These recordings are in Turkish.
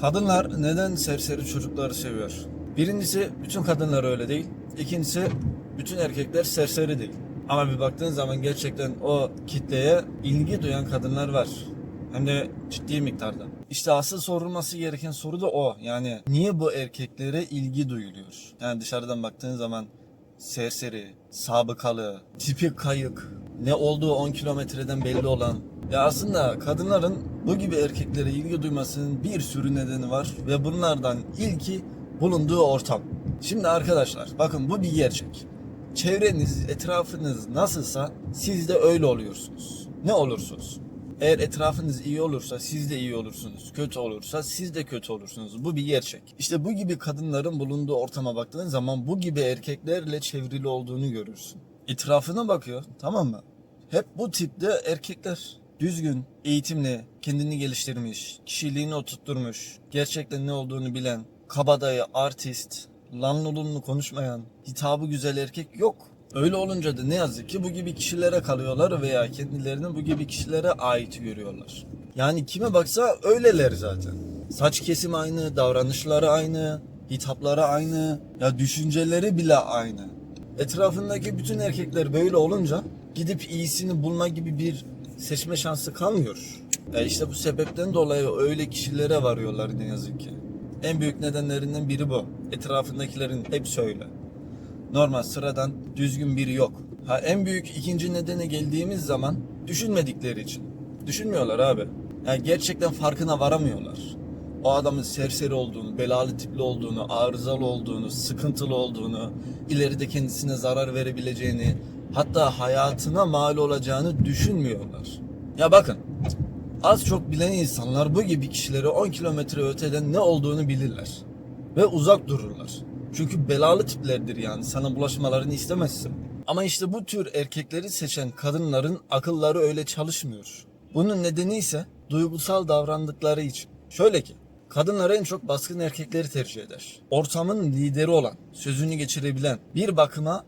Kadınlar neden serseri çocukları seviyor? Birincisi bütün kadınlar öyle değil. İkincisi bütün erkekler serseri değil. Ama bir baktığın zaman gerçekten o kitleye ilgi duyan kadınlar var. Hem de ciddi miktarda. İşte asıl sorulması gereken soru da o. Yani niye bu erkeklere ilgi duyuluyor? Yani dışarıdan baktığın zaman serseri, sabıkalı, tipi kayık, ne olduğu 10 kilometreden belli olan. Ya aslında kadınların bu gibi erkeklere ilgi duymasının bir sürü nedeni var ve bunlardan ilki bulunduğu ortam. Şimdi arkadaşlar bakın bu bir gerçek. Çevreniz, etrafınız nasılsa siz de öyle oluyorsunuz. Ne olursunuz. Eğer etrafınız iyi olursa siz de iyi olursunuz. Kötü olursa siz de kötü olursunuz. Bu bir gerçek. İşte bu gibi kadınların bulunduğu ortama baktığın zaman bu gibi erkeklerle çevrili olduğunu görürsün. Etrafına bakıyor tamam mı? Hep bu tipte erkekler. Düzgün, eğitimli, kendini geliştirmiş, kişiliğini oturtturmuş, gerçekten ne olduğunu bilen, kabadayı, artist, lanlı lunlu konuşmayan, hitabı güzel erkek yok. Öyle olunca da ne yazık ki bu gibi kişilere kalıyorlar veya kendilerini bu gibi kişilere ait görüyorlar. Yani kime baksa öyleler zaten. Saç kesimi aynı, davranışları aynı, hitapları aynı, ya düşünceleri bile aynı. Etrafındaki bütün erkekler böyle olunca gidip iyisini bulma gibi bir seçme şansı kalmıyor. Ya işte bu sebepten dolayı öyle kişilere varıyorlar ne yazık ki. En büyük nedenlerinden biri bu. Etrafındakilerin hepsi öyle. Normal sıradan düzgün biri yok. Ha en büyük ikinci nedene geldiğimiz zaman düşünmedikleri için. Düşünmüyorlar abi. Yani gerçekten farkına varamıyorlar. O adamın serseri olduğunu, belalı tipli olduğunu, arızalı olduğunu, sıkıntılı olduğunu, ileride kendisine zarar verebileceğini, hatta hayatına mal olacağını düşünmüyorlar. Ya bakın, az çok bilen insanlar bu gibi kişileri 10 kilometre öteden ne olduğunu bilirler. Ve uzak dururlar. Çünkü belalı tiplerdir yani sana bulaşmalarını istemezsin. Ama işte bu tür erkekleri seçen kadınların akılları öyle çalışmıyor. Bunun nedeni ise duygusal davrandıkları için. Şöyle ki kadınlar en çok baskın erkekleri tercih eder. Ortamın lideri olan, sözünü geçirebilen, bir bakıma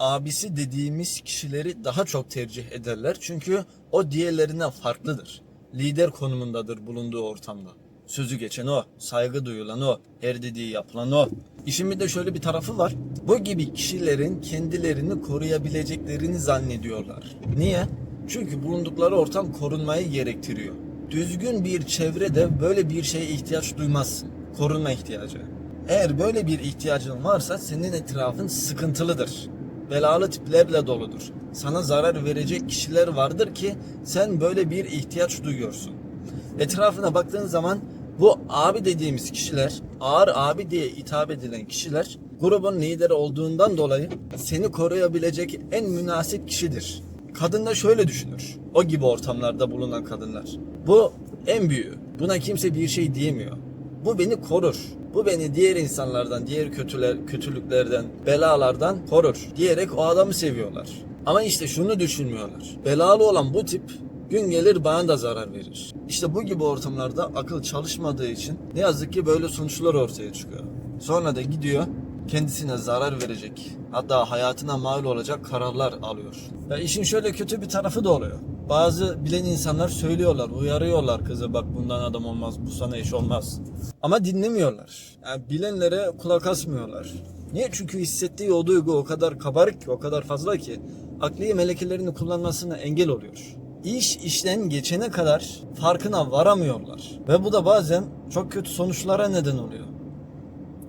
abisi dediğimiz kişileri daha çok tercih ederler. Çünkü o diğerlerinden farklıdır. Lider konumundadır bulunduğu ortamda. Sözü geçen o, saygı duyulan o, her dediği yapılan o. İşin bir de şöyle bir tarafı var. Bu gibi kişilerin kendilerini koruyabileceklerini zannediyorlar. Niye? Çünkü bulundukları ortam korunmayı gerektiriyor. Düzgün bir çevrede böyle bir şeye ihtiyaç duymazsın. Korunma ihtiyacı. Eğer böyle bir ihtiyacın varsa senin etrafın sıkıntılıdır. Belalı tiplerle doludur. Sana zarar verecek kişiler vardır ki sen böyle bir ihtiyaç duyuyorsun. Etrafına baktığın zaman bu abi dediğimiz kişiler, ağır abi diye hitap edilen kişiler grubun lideri olduğundan dolayı seni koruyabilecek en münasip kişidir. Kadın da şöyle düşünür. O gibi ortamlarda bulunan kadınlar. Bu en büyüğü. Buna kimse bir şey diyemiyor. Bu beni korur. Bu beni diğer insanlardan, diğer kötüler, kötülüklerden, belalardan korur diyerek o adamı seviyorlar. Ama işte şunu düşünmüyorlar. Belalı olan bu tip gün gelir bana da zarar verir. İşte bu gibi ortamlarda akıl çalışmadığı için ne yazık ki böyle sonuçlar ortaya çıkıyor. Sonra da gidiyor kendisine zarar verecek hatta hayatına mal olacak kararlar alıyor. Ya işin şöyle kötü bir tarafı da oluyor. Bazı bilen insanlar söylüyorlar, uyarıyorlar kızı bak bundan adam olmaz, bu sana iş olmaz. Ama dinlemiyorlar. Yani bilenlere kulak asmıyorlar. Niye? Çünkü hissettiği o duygu o kadar kabarık ki, o kadar fazla ki akli melekelerini kullanmasına engel oluyor. İş işten geçene kadar farkına varamıyorlar. Ve bu da bazen çok kötü sonuçlara neden oluyor.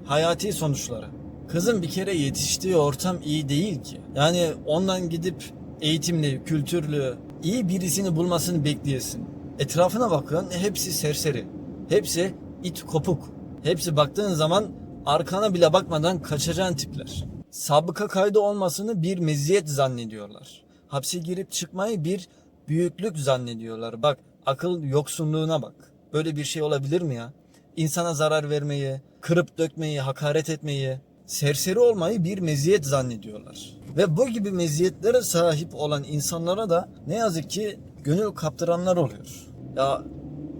Hayati sonuçlara. Kızın bir kere yetiştiği ortam iyi değil ki. Yani ondan gidip eğitimli, kültürlü, iyi birisini bulmasını bekleyesin. Etrafına bakın hepsi serseri. Hepsi it kopuk. Hepsi baktığın zaman arkana bile bakmadan kaçacağın tipler. Sabıka kaydı olmasını bir meziyet zannediyorlar. Hapse girip çıkmayı bir büyüklük zannediyorlar. Bak akıl yoksunluğuna bak. Böyle bir şey olabilir mi ya? İnsana zarar vermeyi, kırıp dökmeyi, hakaret etmeyi, serseri olmayı bir meziyet zannediyorlar. Ve bu gibi meziyetlere sahip olan insanlara da ne yazık ki gönül kaptıranlar oluyor. Ya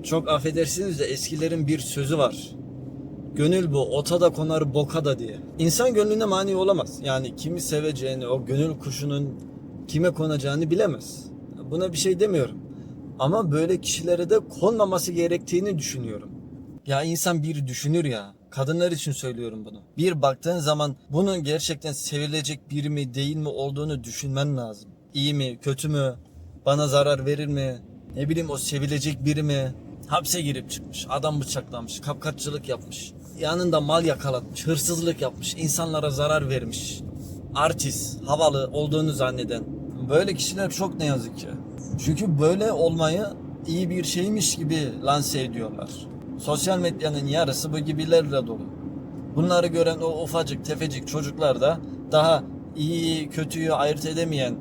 çok affedersiniz de eskilerin bir sözü var. Gönül bu, ota da konar boka da diye. İnsan gönlüne mani olamaz. Yani kimi seveceğini, o gönül kuşunun kime konacağını bilemez. Buna bir şey demiyorum. Ama böyle kişilere de konmaması gerektiğini düşünüyorum. Ya insan bir düşünür ya. Kadınlar için söylüyorum bunu. Bir baktığın zaman bunun gerçekten sevilecek biri mi değil mi olduğunu düşünmen lazım. İyi mi, kötü mü, bana zarar verir mi, ne bileyim o sevilecek biri mi? Hapse girip çıkmış, adam bıçaklamış, kapkaççılık yapmış. Yanında mal yakalatmış, hırsızlık yapmış, insanlara zarar vermiş. Artist, havalı olduğunu zanneden. Böyle kişiler çok ne yazık ki. Çünkü böyle olmayı iyi bir şeymiş gibi lanse ediyorlar. Sosyal medyanın yarısı bu gibilerle dolu. Bunları gören o ufacık tefecik çocuklar da daha iyi kötüyü ayırt edemeyen,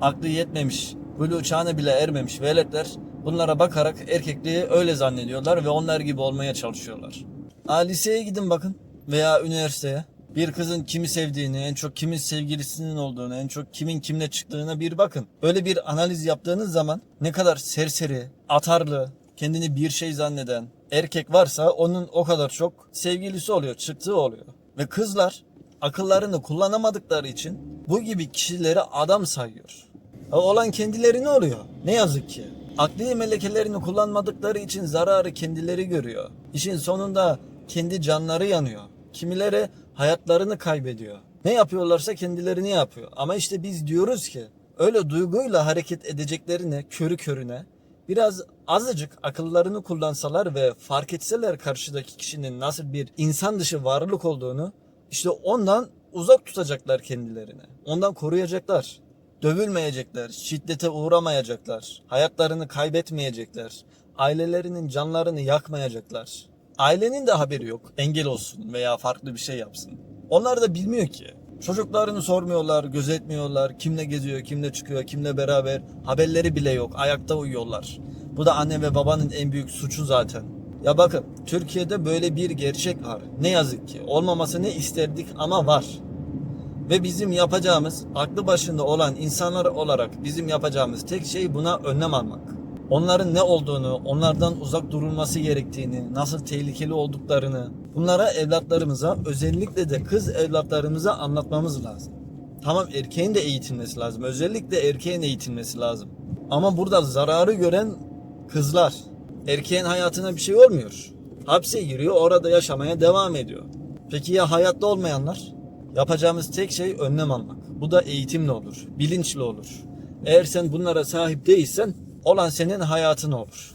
aklı yetmemiş, buluğ çağına bile ermemiş veletler bunlara bakarak erkekliği öyle zannediyorlar ve onlar gibi olmaya çalışıyorlar. Ha, liseye gidin bakın veya üniversiteye. Bir kızın kimi sevdiğini, en çok kimin sevgilisinin olduğunu, en çok kimin kimle çıktığına bir bakın. Böyle bir analiz yaptığınız zaman ne kadar serseri, atarlı, kendini bir şey zanneden erkek varsa onun o kadar çok sevgilisi oluyor, çıktığı oluyor. Ve kızlar akıllarını kullanamadıkları için bu gibi kişileri adam sayıyor. Olan kendileri ne oluyor? Ne yazık ki. Akli melekelerini kullanmadıkları için zararı kendileri görüyor. İşin sonunda kendi canları yanıyor. Kimileri hayatlarını kaybediyor. Ne yapıyorlarsa kendilerini yapıyor. Ama işte biz diyoruz ki öyle duyguyla hareket edeceklerine körü körüne biraz azıcık akıllarını kullansalar ve fark etseler karşıdaki kişinin nasıl bir insan dışı varlık olduğunu işte ondan uzak tutacaklar kendilerini. Ondan koruyacaklar. Dövülmeyecekler, şiddete uğramayacaklar, hayatlarını kaybetmeyecekler, ailelerinin canlarını yakmayacaklar. Ailenin de haberi yok, engel olsun veya farklı bir şey yapsın. Onlar da bilmiyor ki. Çocuklarını sormuyorlar, gözetmiyorlar, kimle geziyor, kimle çıkıyor, kimle beraber. Haberleri bile yok, ayakta uyuyorlar. Bu da anne ve babanın en büyük suçu zaten. Ya bakın, Türkiye'de böyle bir gerçek var. Ne yazık ki. Olmamasını isterdik ama var. Ve bizim yapacağımız aklı başında olan insanlar olarak bizim yapacağımız tek şey buna önlem almak. Onların ne olduğunu, onlardan uzak durulması gerektiğini, nasıl tehlikeli olduklarını bunlara evlatlarımıza özellikle de kız evlatlarımıza anlatmamız lazım. Tamam erkeğin de eğitilmesi lazım. Özellikle erkeğin eğitilmesi lazım. Ama burada zararı gören kızlar. Erkeğin hayatına bir şey olmuyor. Hapse giriyor, orada yaşamaya devam ediyor. Peki ya hayatta olmayanlar? Yapacağımız tek şey önlem almak. Bu da eğitimle olur, bilinçli olur. Eğer sen bunlara sahip değilsen olan senin hayatın olur.